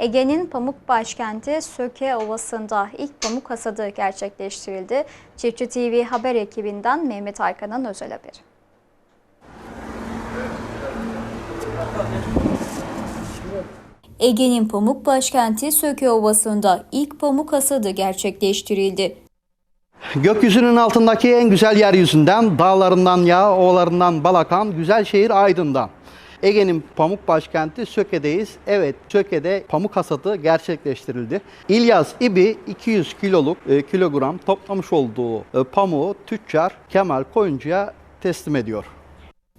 Ege'nin pamuk başkenti Söke Ovası'nda ilk pamuk hasadı gerçekleştirildi. Çiftçi TV haber ekibinden Mehmet Arkan'ın özel haberi. Ege'nin pamuk başkenti Söke Ovası'nda ilk pamuk hasadı gerçekleştirildi. Gökyüzünün altındaki en güzel yeryüzünden, dağlarından ya, ovalarından bal akan güzel şehir Aydın'dan. Ege'nin pamuk başkenti Söke'deyiz. Evet, Söke'de pamuk hasadı gerçekleştirildi. İlyas İbi 200 kiloluk e, kilogram toplamış olduğu e, pamuğu tüccar Kemal Koyuncu'ya teslim ediyor.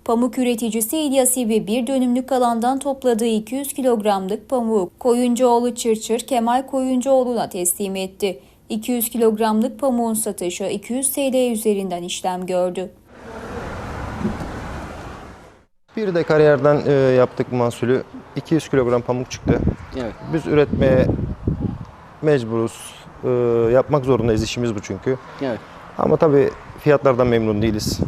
Pamuk üreticisi İlyas İbi bir dönümlük alandan topladığı 200 kilogramlık pamuğu Koyuncuoğlu Çırçır Kemal Koyuncuoğlu'na teslim etti. 200 kilogramlık pamuğun satışı 200 TL üzerinden işlem gördü. Bir de kariyerden e, yaptık mahsulü. 200 kilogram pamuk çıktı. Evet. Biz üretmeye mecburuz. E, yapmak zorundayız işimiz bu çünkü. Evet. Ama tabii fiyatlardan memnun değiliz.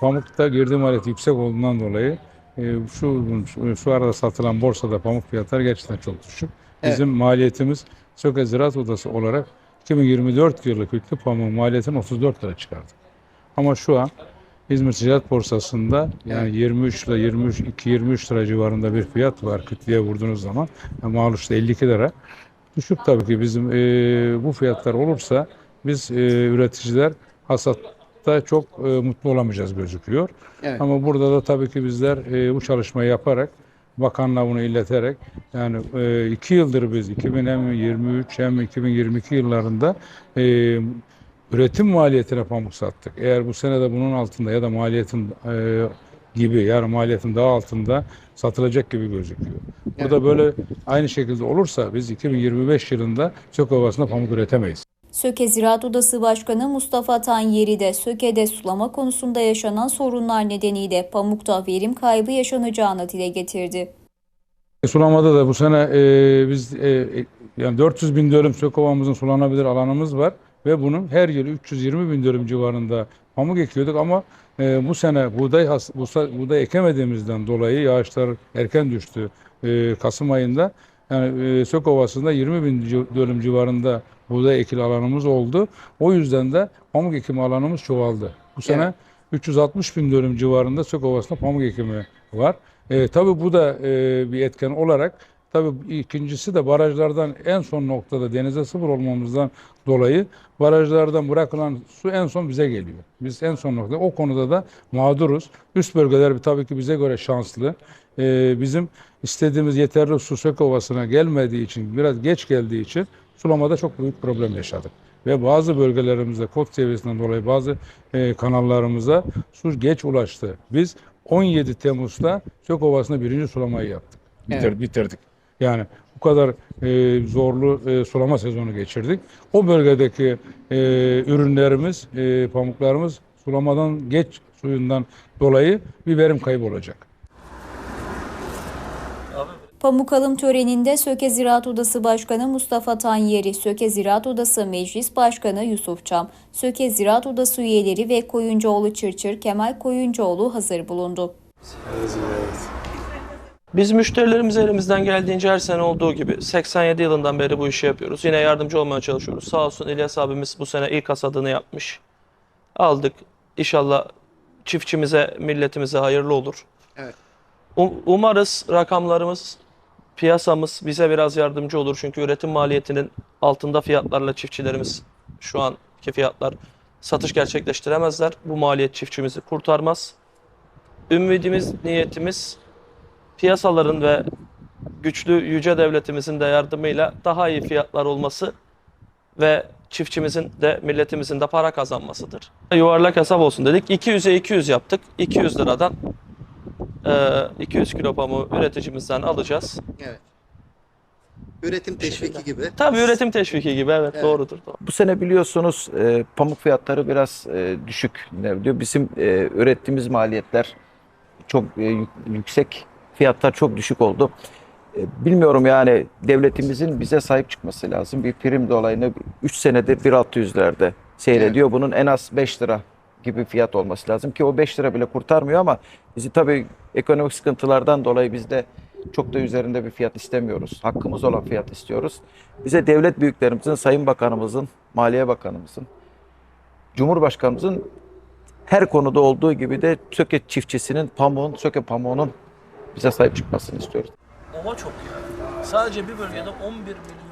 Pamukta girdi maliyeti yüksek olduğundan dolayı e, şu şu arada satılan borsada pamuk fiyatları gerçekten çok düşük. Bizim maliyetimiz Söke Ziraat Odası olarak 2024 yıllık yüklü pamuğun maliyetini 34 lira çıkardık. Ama şu an İzmir Ticaret Borsası'nda yani 23 lira 23 2 23 lira civarında bir fiyat var kütleye vurduğunuz zaman. Yani Maluş'ta 52 lira. Düşük tabii ki bizim e, bu fiyatlar olursa biz e, üreticiler hasatta çok e, mutlu olamayacağız gözüküyor. Evet. Ama burada da tabii ki bizler e, bu çalışmayı yaparak bakanla bunu ileterek yani e, iki yıldır biz 2023 hem 2022 yıllarında e, üretim maliyetine pamuk sattık. Eğer bu sene de bunun altında ya da maliyetin e, gibi yani maliyetin daha altında satılacak gibi gözüküyor. Bu da böyle aynı şekilde olursa biz 2025 yılında Sök Ovası'nda pamuk üretemeyiz. Söke Ziraat Odası Başkanı Mustafa Tanyeri de Söke'de sulama konusunda yaşanan sorunlar nedeniyle pamukta verim kaybı yaşanacağını dile getirdi. Sulamada da bu sene e, biz e, e, yani 400 bin dönüm Sökova'mızın sulanabilir alanımız var ve bunun her yıl 320 bin dönüm civarında pamuk ekiyorduk ama e, bu sene buğday has, buğday ekemediğimizden dolayı yağışlar erken düştü e, Kasım ayında. Yani e, Sökova'sında 20 bin dönüm civarında buğday ekili alanımız oldu. O yüzden de pamuk ekimi alanımız çoğaldı. Bu sene 360 bin dönüm civarında Sökova'sında pamuk ekimi var. E, tabii bu da e, bir etken olarak tabii ikincisi de barajlardan en son noktada denize sıfır olmamızdan dolayı barajlardan bırakılan su en son bize geliyor. Biz en son noktada o konuda da mağduruz. Üst bölgeler tabii ki bize göre şanslı. E, bizim istediğimiz yeterli su Sök Ovası'na gelmediği için biraz geç geldiği için sulamada çok büyük problem yaşadık. Ve bazı bölgelerimizde kod seviyesinden dolayı bazı e, kanallarımıza su geç ulaştı. Biz 17 Temmuz'da Sök Ovası'nda birinci sulamayı yaptık. Bitir, Evet. Bitirdik. Yani bu kadar e, zorlu e, sulama sezonu geçirdik. O bölgedeki e, ürünlerimiz, e, pamuklarımız sulamadan geç suyundan dolayı bir verim kaybı olacak. Pamuk alım töreninde Söke Ziraat Odası Başkanı Mustafa Tanyeri, Söke Ziraat Odası Meclis Başkanı Yusuf Çam, Söke Ziraat Odası üyeleri ve Koyuncuoğlu Çırçır Kemal Koyuncuoğlu hazır bulundu. Biz müşterilerimiz elimizden geldiğince her sene olduğu gibi 87 yılından beri bu işi yapıyoruz. Yine yardımcı olmaya çalışıyoruz. Sağ olsun İlyas abimiz bu sene ilk hasadını yapmış. Aldık. İnşallah çiftçimize, milletimize hayırlı olur. Evet. Um- umarız rakamlarımız, piyasamız bize biraz yardımcı olur. Çünkü üretim maliyetinin altında fiyatlarla çiftçilerimiz şu anki fiyatlar satış gerçekleştiremezler. Bu maliyet çiftçimizi kurtarmaz. Ümidimiz, niyetimiz piyasaların ve güçlü yüce devletimizin de yardımıyla daha iyi fiyatlar olması ve çiftçimizin de milletimizin de para kazanmasıdır. Yuvarlak hesap olsun dedik. 200'e 200 yaptık. 200 liradan eee, 200 kilo pamuğu üreticimizden alacağız. Evet. Üretim teşviki gibi. Tabii üretim teşviki gibi evet, Evet. doğrudur. doğru. Bu sene biliyorsunuz e, pamuk fiyatları biraz e, düşük. Ne diyor? Bizim e, ürettiğimiz maliyetler çok e, yük- yüksek fiyatlar çok düşük oldu. E, bilmiyorum yani devletimizin bize sahip çıkması lazım. Bir prim dolayını 3 senedir 1.600'lerde seyrediyor. Evet. Bunun en az 5 lira gibi fiyat olması lazım ki o 5 lira bile kurtarmıyor ama bizi tabii ekonomik sıkıntılardan dolayı biz de çok da üzerinde bir fiyat istemiyoruz. Hakkımız olan fiyat istiyoruz. Bize devlet büyüklerimizin, Sayın Bakanımızın, Maliye Bakanımızın, Cumhurbaşkanımızın her konuda olduğu gibi de söke çiftçisinin, pamuğun, söke pamuğunun bize sahip çıkmasını istiyoruz. Ova çok ya. Sadece bir bölgede 11 milyon